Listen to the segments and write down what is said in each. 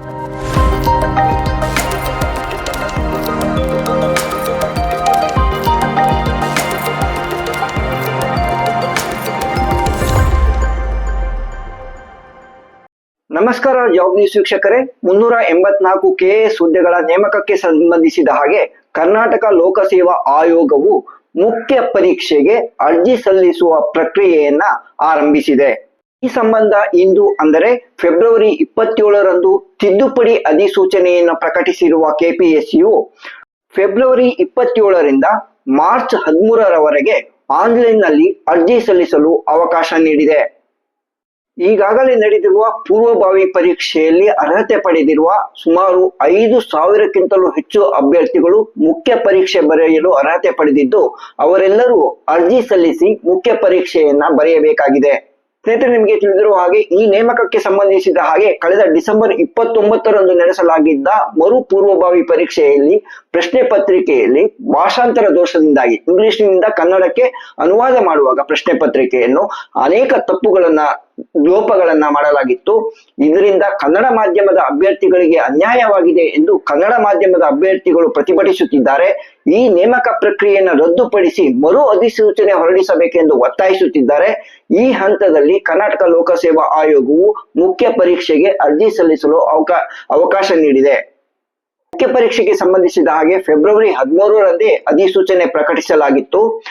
ನಮಸ್ಕಾರ job news ವೀಕ್ಷಕರೇ. ಮುನ್ನೂರ ಎಂಬತ್ನಾಲ್ಕು ಕೆಎಎಸ್ ಹುದ್ದೆಗಳ ನೇಮಕಕ್ಕೆ ಸಂಬಂಧಿಸಿದ ಹಾಗೆ ಕರ್ನಾಟಕ ಲೋಕಸೇವಾ ಆಯೋಗವು ಮುಖ್ಯ ಪರೀಕ್ಷೆಗೆ ಅರ್ಜಿ ಸಲ್ಲಿಸುವ ಪ್ರಕ್ರಿಯೆಯನ್ನ ಆರಂಭಿಸಿದೆ. ಈ ಸಂಬಂಧ ಇಂದು ಅಂದರೆ ಫೆಬ್ರವರಿ ಇಪ್ಪತ್ತೇಳರಂದು ತಿದ್ದುಪಡಿ ಅಧಿಸೂಚನೆಯನ್ನು ಪ್ರಕಟಿಸಿರುವ ಕೆಪಿಎಸ್ಸಿಯು ಫೆಬ್ರವರಿ ಇಪ್ಪತ್ತೇಳರಿಂದ ಮಾರ್ಚ್ ಹದಿಮೂರರವರೆಗೆ ಆನ್ಲೈನ್ನಲ್ಲಿ ಅರ್ಜಿ ಸಲ್ಲಿಸಲು ಅವಕಾಶ ನೀಡಿದೆ. ಈಗಾಗಲೇ ನಡೆದಿರುವ ಪೂರ್ವಭಾವಿ ಪರೀಕ್ಷೆಯಲ್ಲಿ ಅರ್ಹತೆ ಪಡೆದಿರುವ ಸುಮಾರು ಐದು ಸಾವಿರಕ್ಕಿಂತಲೂ ಹೆಚ್ಚು ಅಭ್ಯರ್ಥಿಗಳು ಮುಖ್ಯ ಪರೀಕ್ಷೆ ಬರೆಯಲು ಅರ್ಹತೆ ಪಡೆದಿದ್ದು, ಅವರೆಲ್ಲರೂ ಅರ್ಜಿ ಸಲ್ಲಿಸಿ ಮುಖ್ಯ ಪರೀಕ್ಷೆಯನ್ನ ಬರೆಯಬೇಕಾಗಿದೆ. ಸ್ನೇಹಿತರೆ, ನಿಮಗೆ ತಿಳಿದಿರುವ ಹಾಗೆ ಈ ನೇಮಕಕ್ಕೆ ಸಂಬಂಧಿಸಿದ ಹಾಗೆ ಕಳೆದ ಡಿಸೆಂಬರ್ ಇಪ್ಪತ್ತೊಂಬತ್ತರಂದು ನಡೆಸಲಾಗಿದ್ದ ಮರು ಪೂರ್ವಭಾವಿ ಪರೀಕ್ಷೆಯಲ್ಲಿ, ಪ್ರಶ್ನೆ ಪತ್ರಿಕೆಯಲ್ಲಿ ಭಾಷಾಂತರ ದೋಷದಿಂದಾಗಿ, ಇಂಗ್ಲಿಷ್ನಿಂದ ಕನ್ನಡಕ್ಕೆ ಅನುವಾದ ಮಾಡುವಾಗ ಪ್ರಶ್ನೆ ಪತ್ರಿಕೆಯನ್ನು ಅನೇಕ ತಪ್ಪುಗಳನ್ನ ಲೋಪಗಳನ್ನ ಮಾಡಲಾಗಿತ್ತು. ಇದರಿಂದ ಕನ್ನಡ ಮಾಧ್ಯಮದ ಅಭ್ಯರ್ಥಿಗಳಿಗೆ ಅನ್ಯಾಯವಾಗಿದೆ ಎಂದು ಕನ್ನಡ ಮಾಧ್ಯಮದ ಅಭ್ಯರ್ಥಿಗಳು ಪ್ರತಿಭಟಿಸುತ್ತಿದ್ದಾರೆ. ಈ ನೇಮಕ ಪ್ರಕ್ರಿಯೆಯನ್ನು ರದ್ದುಪಡಿಸಿ ಮರು ಅಧಿಸೂಚನೆ ಹೊರಡಿಸಬೇಕೆಂದು ಒತ್ತಾಯಿಸುತ್ತಿದ್ದಾರೆ. ಈ ಹಂತದಲ್ಲಿ ಕರ್ನಾಟಕ ಲೋಕಸೇವಾ ಆಯೋಗವು ಮುಖ್ಯ ಪರೀಕ್ಷೆಗೆ ಅರ್ಜಿ ಸಲ್ಲಿಸಲು ಅವಕಾ, ಅವಕಾಶ ನೀಡಿದೆ. ಮುಖ್ಯ ಪರೀಕ್ಷೆಗೆ ಸಂಬಂಧಿಸಿದ ಹಾಗೆ ಫೆಬ್ರವರಿ ಹದಿಮೂರರಂದೇ ಅಧಿಸೂಚನೆ ಪ್ರಕಟಿಸಲಾಗಿತ್ತು.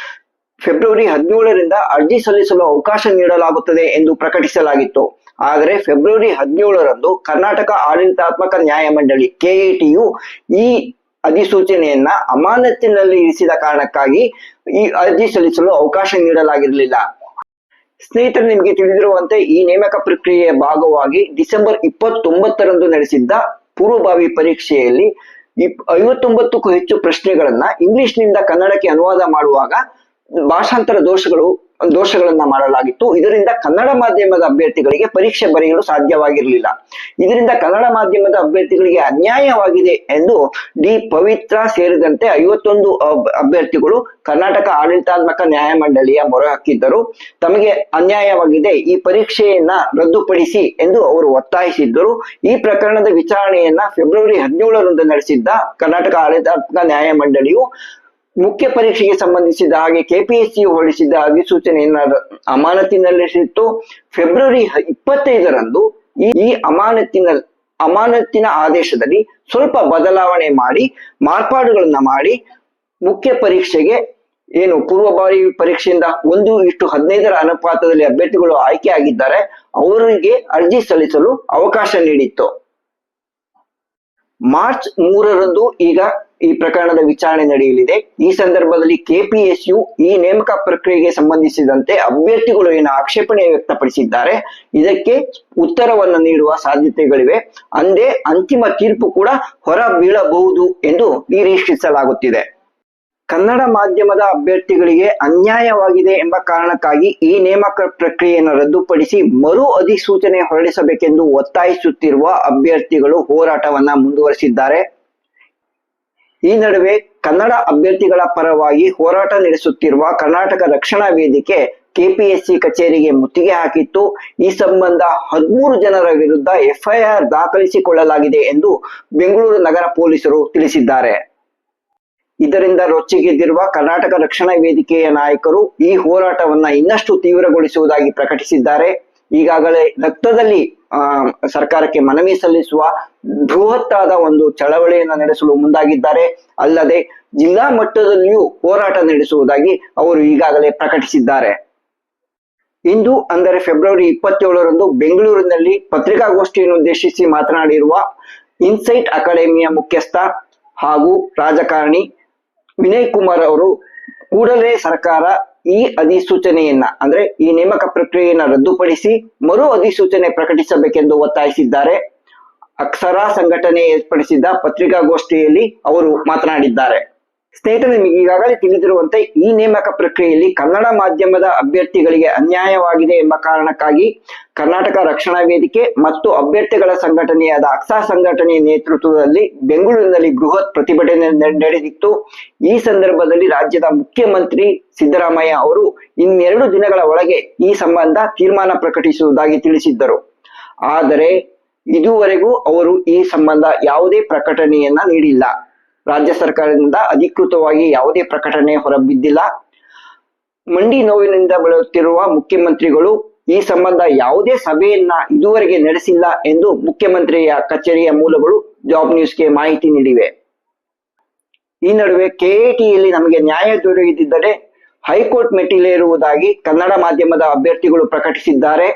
ಫೆಬ್ರವರಿ ಹದಿನೇಳರಿಂದ ಅರ್ಜಿ ಸಲ್ಲಿಸಲು ಅವಕಾಶ ನೀಡಲಾಗುತ್ತದೆ ಎಂದು ಪ್ರಕಟಿಸಲಾಗಿತ್ತು. ಆದರೆ ಫೆಬ್ರವರಿ ಹದಿನೇಳರಂದು ಕರ್ನಾಟಕ ಆಡಳಿತಾತ್ಮಕ ನ್ಯಾಯಮಂಡಳಿ ಕೆಎಟಿಯು ಈ ಅಧಿಸೂಚನೆಯನ್ನ ಅಮಾನತಿನಲ್ಲಿ ಇರಿಸಿದ ಕಾರಣಕ್ಕಾಗಿ ಈ ಅರ್ಜಿ ಸಲ್ಲಿಸಲು ಅವಕಾಶ ನೀಡಲಾಗಿರಲಿಲ್ಲ. ಸ್ನೇಹಿತರೆ, ನಿಮಗೆ ತಿಳಿದಿರುವಂತೆ ಈ ನೇಮಕ ಪ್ರಕ್ರಿಯೆಯ ಭಾಗವಾಗಿ ಡಿಸೆಂಬರ್ ಇಪ್ಪತ್ತೊಂಬತ್ತರಂದು ನಡೆಸಿದ್ದ ಪೂರ್ವಭಾವಿ ಪರೀಕ್ಷೆಯಲ್ಲಿ ಐವತ್ತೊಂಬತ್ತಕ್ಕೂ ಹೆಚ್ಚು ಪ್ರಶ್ನೆಗಳನ್ನ ಇಂಗ್ಲಿಷ್ನಿಂದ ಕನ್ನಡಕ್ಕೆ ಅನುವಾದ ಮಾಡುವಾಗ ಭಾಷಾಂತರ ದೋಷಗಳು, ದೋಷಗಳನ್ನ ಮಾಡಲಾಗಿತ್ತು. ಇದರಿಂದ ಕನ್ನಡ ಮಾಧ್ಯಮದ ಅಭ್ಯರ್ಥಿಗಳಿಗೆ ಪರೀಕ್ಷೆ ಬರೆಯಲು ಸಾಧ್ಯವಾಗಿರಲಿಲ್ಲ. ಇದರಿಂದ ಕನ್ನಡ ಮಾಧ್ಯಮದ ಅಭ್ಯರ್ಥಿಗಳಿಗೆ ಅನ್ಯಾಯವಾಗಿದೆ ಎಂದು ಡಿ. ಪವಿತ್ರ ಸೇರಿದಂತೆ ಐವತ್ತೊಂದು ಅಭ್ಯರ್ಥಿಗಳು ಕರ್ನಾಟಕ ಆಡಳಿತಾತ್ಮಕ ನ್ಯಾಯಮಂಡಳಿಯ ಮೊರೆ ಹಾಕಿದ್ದರು. ತಮಗೆ ಅನ್ಯಾಯವಾಗಿದೆ, ಈ ಪರೀಕ್ಷೆಯನ್ನ ರದ್ದುಪಡಿಸಿ ಎಂದು ಅವರು ಒತ್ತಾಯಿಸಿದ್ದರು. ಈ ಪ್ರಕರಣದ ವಿಚಾರಣೆಯನ್ನ ಫೆಬ್ರವರಿ ಹದಿನೇಳರಂದು ನಡೆಸಿದ್ದ ಕರ್ನಾಟಕ ಆಡಳಿತಾತ್ಮಕ ನ್ಯಾಯಮಂಡಳಿಯು ಮುಖ್ಯ ಪರೀಕ್ಷೆಗೆ ಸಂಬಂಧಿಸಿದ ಹಾಗೆ ಕೆಪಿಎಸ್ಸಿ ಹೊರಡಿಸಿದ ಅಧಿಸೂಚನೆಯನ್ನ ಅಮಾನತಿನಲ್ಲಿರಿಸಿತ್ತು ಫೆಬ್ರವರಿ ಇಪ್ಪತ್ತೈದರಂದು ಈ ಈ ಅಮಾನತಿನ ಅಮಾನತಿನ ಆದೇಶದಲ್ಲಿ ಸ್ವಲ್ಪ ಬದಲಾವಣೆ ಮಾಡಿ, ಮಾರ್ಪಾಡುಗಳನ್ನ ಮಾಡಿ ಮುಖ್ಯ ಪರೀಕ್ಷೆಗೆ ಏನು ಪೂರ್ವಭಾವಿ ಪರೀಕ್ಷೆಯಿಂದ ಒಂದು ಇಷ್ಟು ಹದಿನೈದರ ಅನುಪಾತದಲ್ಲಿ ಅಭ್ಯರ್ಥಿಗಳು ಆಯ್ಕೆ ಆಗಿದ್ದಾರೆ. ಅವರಿಗೆ ಅರ್ಜಿ ಸಲ್ಲಿಸಲು ಅವಕಾಶ ನೀಡಿತ್ತು. ಮಾರ್ಚ್ ಮೂರರಂದು ಈಗ ಈ ಪ್ರಕರಣದ ವಿಚಾರಣೆ ನಡೆಯಲಿದೆ. ಈ ಸಂದರ್ಭದಲ್ಲಿ ಕೆಪಿಎಸ್ಯು ಈ ನೇಮಕ ಪ್ರಕ್ರಿಯೆಗೆ ಸಂಬಂಧಿಸಿದಂತೆ ಅಭ್ಯರ್ಥಿಗಳು ಏನು ಆಕ್ಷೇಪಣೆ ವ್ಯಕ್ತಪಡಿಸಿದ್ದಾರೆ. ಇದಕ್ಕೆ ಉತ್ತರವನ್ನು ನೀಡುವ ಸಾಧ್ಯತೆಗಳಿವೆ. ಅಂದೇ ಅಂತಿಮ ತೀರ್ಪು ಕೂಡ ಹೊರ ಬೀಳಬಹುದು ಎಂದು ನಿರೀಕ್ಷಿಸಲಾಗುತ್ತಿದೆ. ಕನ್ನಡ ಮಾಧ್ಯಮದ ಅಭ್ಯರ್ಥಿಗಳಿಗೆ ಅನ್ಯಾಯವಾಗಿದೆ ಎಂಬ ಕಾರಣಕ್ಕಾಗಿ ಈ ನೇಮಕ ಪ್ರಕ್ರಿಯೆಯನ್ನು ರದ್ದುಪಡಿಸಿ ಮರು ಅಧಿಸೂಚನೆ ಹೊರಡಿಸಬೇಕೆಂದು ಒತ್ತಾಯಿಸುತ್ತಿರುವ ಅಭ್ಯರ್ಥಿಗಳು ಹೋರಾಟವನ್ನ ಮುಂದುವರಿಸಿದ್ದಾರೆ. ಈ ನಡುವೆ ಕನ್ನಡ ಅಭ್ಯರ್ಥಿಗಳ ಪರವಾಗಿ ಹೋರಾಟ ನಡೆಸುತ್ತಿರುವ ಕರ್ನಾಟಕ ರಕ್ಷಣಾ ವೇದಿಕೆ ಕೆಪಿಎಸ್ಸಿ ಕಚೇರಿಗೆ ಮುತ್ತಿಗೆ ಹಾಕಿತ್ತು. ಈ ಸಂಬಂಧ ಹದಿಮೂರು ಜನರ ವಿರುದ್ಧ ಎಫ್ಐಆರ್ ದಾಖಲಿಸಿಕೊಳ್ಳಲಾಗಿದೆ ಎಂದು ಬೆಂಗಳೂರು ನಗರ ಪೊಲೀಸರು ತಿಳಿಸಿದ್ದಾರೆ. ಇದರಿಂದ ರೊಚ್ಚಿಗೆದ್ದಿರುವ ಕರ್ನಾಟಕ ರಕ್ಷಣಾ ವೇದಿಕೆಯ ನಾಯಕರು ಈ ಹೋರಾಟವನ್ನ ಇನ್ನಷ್ಟು ತೀವ್ರಗೊಳಿಸುವುದಾಗಿ ಪ್ರಕಟಿಸಿದ್ದಾರೆ. ಈಗಾಗಲೇ ರಕ್ತದಲ್ಲಿ ಆ, ಸರ್ಕಾರಕ್ಕೆ ಮನವಿ ಸಲ್ಲಿಸುವ ಬೃಹತ್ತಾದ ಒಂದು ಚಳವಳಿಯನ್ನು ನಡೆಸಲು ಮುಂದಾಗಿದ್ದಾರೆ. ಅಲ್ಲದೆ ಜಿಲ್ಲಾ ಮಟ್ಟದಲ್ಲಿಯೂ ಹೋರಾಟ ನಡೆಸುವುದಾಗಿ ಅವರು ಈಗಾಗಲೇ ಪ್ರಕಟಿಸಿದ್ದಾರೆ. ಇಂದು ಅಂದರೆ ಫೆಬ್ರವರಿ ಇಪ್ಪತ್ತೇಳರಂದು ಬೆಂಗಳೂರಿನಲ್ಲಿ ಪತ್ರಿಕಾಗೋಷ್ಠಿಯನ್ನು ಉದ್ದೇಶಿಸಿ ಮಾತನಾಡಿರುವ ಇನ್ಸೈಟ್ ಅಕಾಡೆಮಿಯ ಮುಖ್ಯಸ್ಥ ಹಾಗೂ ರಾಜಕಾರಣಿ ವಿನಯ್ ಕುಮಾರ್ ಅವರು ಕೂಡಲೇ ಸರ್ಕಾರ ಈ ಅಧಿಸೂಚನೆಯನ್ನ, ಅಂದ್ರೆ ಈ ನೇಮಕ ಪ್ರಕ್ರಿಯೆಯನ್ನ ರದ್ದುಪಡಿಸಿ ಮರು ಅಧಿಸೂಚನೆ ಪ್ರಕಟಿಸಬೇಕೆಂದು ಒತ್ತಾಯಿಸಿದ್ದಾರೆ. ಅಕ್ಷರ ಸಂಘಟನೆ ಏರ್ಪಡಿಸಿದ್ದ ಪತ್ರಿಕಾಗೋಷ್ಠಿಯಲ್ಲಿ ಅವರು ಮಾತನಾಡಿದ್ದಾರೆ. ಸ್ನೇಹಿತರೆ ನಿಮಗೆ ಈಗಾಗಲೇ ತಿಳಿದಿರುವಂತೆ ಈ ನೇಮಕ ಪ್ರಕ್ರಿಯೆಯಲ್ಲಿ ಕನ್ನಡ ಮಾಧ್ಯಮದ ಅಭ್ಯರ್ಥಿಗಳಿಗೆ ಅನ್ಯಾಯವಾಗಿದೆ ಎಂಬ ಕಾರಣಕ್ಕಾಗಿ ಕರ್ನಾಟಕ ರಕ್ಷಣಾ ವೇದಿಕೆ ಮತ್ತು ಅಭ್ಯರ್ಥಿಗಳ ಸಂಘಟನೆಯಾದ ಅಕ್ಸಾ ಸಂಘಟನೆಯ ನೇತೃತ್ವದಲ್ಲಿ ಬೆಂಗಳೂರಿನಲ್ಲಿ ಬೃಹತ್ ಪ್ರತಿಭಟನೆ ನಡೆದಿತ್ತು. ಈ ಸಂದರ್ಭದಲ್ಲಿ ರಾಜ್ಯದ ಮುಖ್ಯಮಂತ್ರಿ ಸಿದ್ದರಾಮಯ್ಯ ಅವರು ಇನ್ನೆರಡು ದಿನಗಳ ಒಳಗೆ ಈ ಸಂಬಂಧ ತೀರ್ಮಾನ ಪ್ರಕಟಿಸುವುದಾಗಿ ತಿಳಿಸಿದ್ದರು. ಆದರೆ ಇದುವರೆಗೂ ಅವರು ಈ ಸಂಬಂಧ ಯಾವುದೇ ಪ್ರಕಟಣೆಯನ್ನ ನೀಡಿಲ್ಲ. ರಾಜ್ಯ ಸರ್ಕಾರದಿಂದ ಅಧಿಕೃತವಾಗಿ ಯಾವುದೇ ಪ್ರಕಟಣೆ ಹೊರಬಿದ್ದಿಲ್ಲ. ಮಂಡಿ ನೋವಿನಿಂದ ಬಳಲುತ್ತಿರುವ ಮುಖ್ಯಮಂತ್ರಿಗಳು ಈ ಸಂಬಂಧ ಯಾವುದೇ ಸಭೆಯನ್ನ ಇದುವರೆಗೆ ನಡೆಸಿಲ್ಲ ಎಂದು ಮುಖ್ಯಮಂತ್ರಿಯ ಕಚೇರಿಯ ಮೂಲಗಳು ಜಾಬ್ ನ್ಯೂಸ್ಗೆ ಮಾಹಿತಿ ನೀಡಿವೆ. ಈ ನಡುವೆ ಕೆಎಟಿಯಲ್ಲಿ ನಮಗೆ ನ್ಯಾಯ ದೊರೆಯದಿದ್ದರೆ ಹೈಕೋರ್ಟ್ ಮೆಟ್ಟಿಲೇರುವುದಾಗಿ ಕನ್ನಡ ಮಾಧ್ಯಮದ ಅಭ್ಯರ್ಥಿಗಳು ಪ್ರಕಟಿಸಿದ್ದಾರೆ.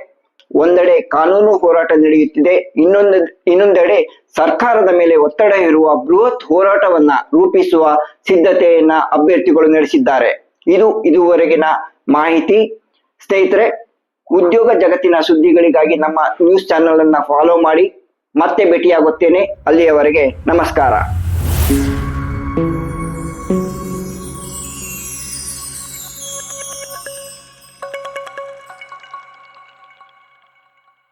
ಒಂದೆಡೆ ಕಾನೂನು ಹೋರಾಟ ನಡೆಯುತ್ತಿದೆ, ಇನ್ನೊಂದು, ಇನ್ನೊಂದೆಡೆ ಸರ್ಕಾರದ ಮೇಲೆ ಒತ್ತಡ ಇರುವ ಬೃಹತ್ ಹೋರಾಟವನ್ನ ರೂಪಿಸುವ ಸಿದ್ಧತೆಯನ್ನ ಅಭ್ಯರ್ಥಿಗಳು ನಡೆಸಿದ್ದಾರೆ. ಇದು ಇದುವರೆಗಿನ ಮಾಹಿತಿ. ಸ್ನೇಹಿತರೆ, ಉದ್ಯೋಗ ಜಗತ್ತಿನ ಸುದ್ದಿಗಳಿಗಾಗಿ ನಮ್ಮ ನ್ಯೂಸ್ ಚಾನೆಲ್ ಅನ್ನ ಫಾಲೋ ಮಾಡಿ, ಮತ್ತೆ ಭೇಟಿಯಾಗುತ್ತೇನೆ. ಅಲ್ಲಿಯವರೆಗೆ ನಮಸ್ಕಾರ.